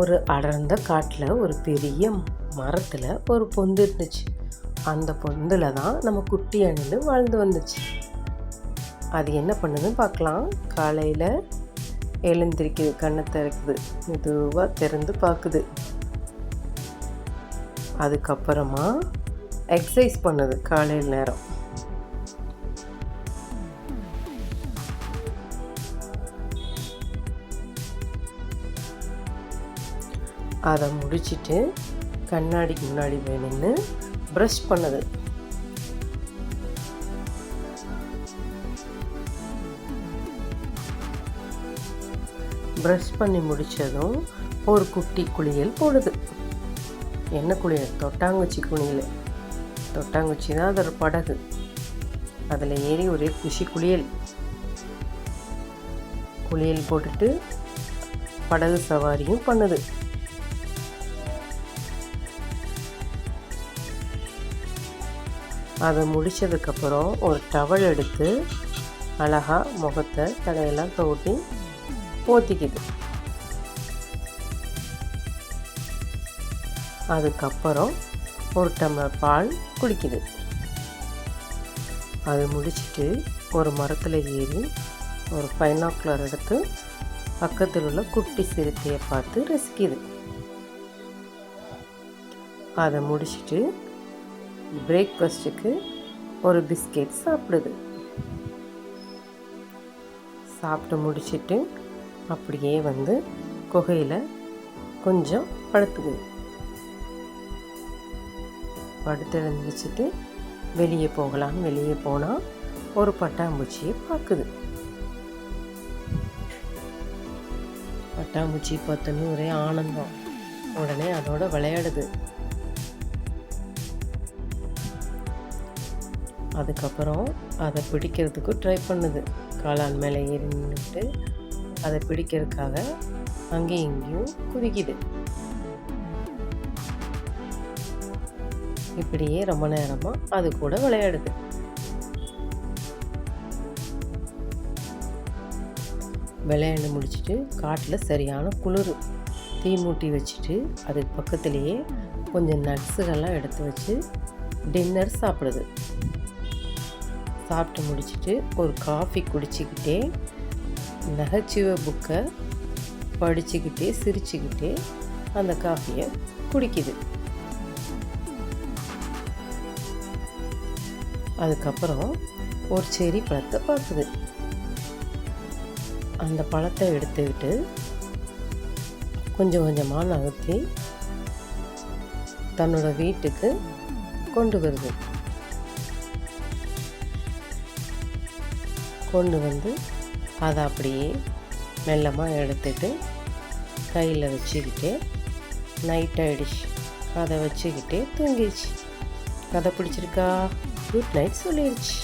ஒரு அடர்ந்த காட்டில் ஒரு பெரிய மரத்தில் ஒரு பொந்து இருந்துச்சு. அந்த பொந்தில் தான் நம்ம குட்டி அணில் வாழ்ந்து வந்துச்சு. அது என்ன பண்ணுதுன்னு பார்க்கலாம். காலையில் எழுந்திருக்குது கண்ணை திறக்குது மெதுவாக திறந்து பார்க்குது. அதுக்கப்புறமா எக்ஸசைஸ் பண்ணுது காலையில் நேரம். அதை முடிச்சிட்டு கண்ணாடிக்கு முன்னாடி போய் நின்று ப்ரஷ் பண்ணுது. ப்ரஷ் பண்ணி முடித்ததும் ஒரு குட்டி குளியல் போடுது. என்ன குளியல்? தொட்டாங்குச்சி குளியல். தொட்டாங்குச்சி தான் அதோட படகு. அதில் ஏறி ஒரே குஷி குளியல். குளியல் போட்டுட்டு படகு சவாரியும் பண்ணுது. அதை முடித்ததுக்கப்புறம் ஒரு டவல் எடுத்து அழகாக முகத்தை தலையெல்லாம் தோட்டி போத்திக்குது. அதுக்கப்புறம் ஒரு டம்ளர் பால் குடிக்குது. அது முடிச்சிட்டு ஒரு மரத்தில் ஏறி ஒரு பைனாக்குலர் எடுத்து பக்கத்தில் உள்ள குட்டி சிறுத்தையை பார்த்து ரசிக்குது. அதை முடிச்சிட்டு பிரேக்ஃபாஸ்ட்டுக்கு ஒரு பிஸ்கெட் சாப்பிடுது. சாப்பிட்டு முடிச்சிட்டு அப்படியே வந்து குகையில் கொஞ்சம் படுத்துக்குது படுத்து எழுந்திரிச்சிட்டு வெளியே போகலான்னு வெளியே போனால் ஒரு பட்டாம்பூச்சியை பார்க்குது. பட்டாம்பூச்சி பார்த்தோன்னே ஒரே ஆனந்தம். உடனே அதோட விளையாடுது. அதுக்கப்புறம் அதை பிடிக்கிறதுக்கு ட்ரை பண்ணுது. காளான் மேலே ஏறி நின்றுட்டு அதை பிடிக்கிறதுக்காக அங்கேயும் இங்கேயும் குதிக்குது. இப்படியே ரொம்ப நேரமாக அது கூட விளையாடுது. விளையாண்டு முடிச்சுட்டு காட்டில் சரியான குளிர். தீ மூட்டி வச்சுட்டு அதுக்கு பக்கத்துலேயே கொஞ்சம் நட்ஸுகள்லாம் எடுத்து வச்சு டின்னர் சாப்பிடுது. சாப்பிட்டு முடிச்சுட்டு ஒரு காஃபி குடிச்சிக்கிட்டே நகைச்சுவை புக்கை படிச்சுக்கிட்டே சிரிச்சுக்கிட்டே அந்த காஃபியை குடிக்குது. அதுக்கப்புறம் ஒரு செரி பழத்தை பார்க்குது. அந்த பழத்தை எடுத்துக்கிட்டு கொஞ்சம் கொஞ்சமாக நகர்த்தி தன்னோட வீட்டுக்கு கொண்டு வருது. கொண்டு வந்து அதை அப்படியே மெல்லமாக எடுத்துட்டு கையில் வச்சுக்கிட்டு நைட் ஆகிடுச்சு அதை வச்சுக்கிட்டே தூங்கிடுச்சு. கதை பிடிச்சிருக்கா? குட் நைட் சொல்லிடுச்சு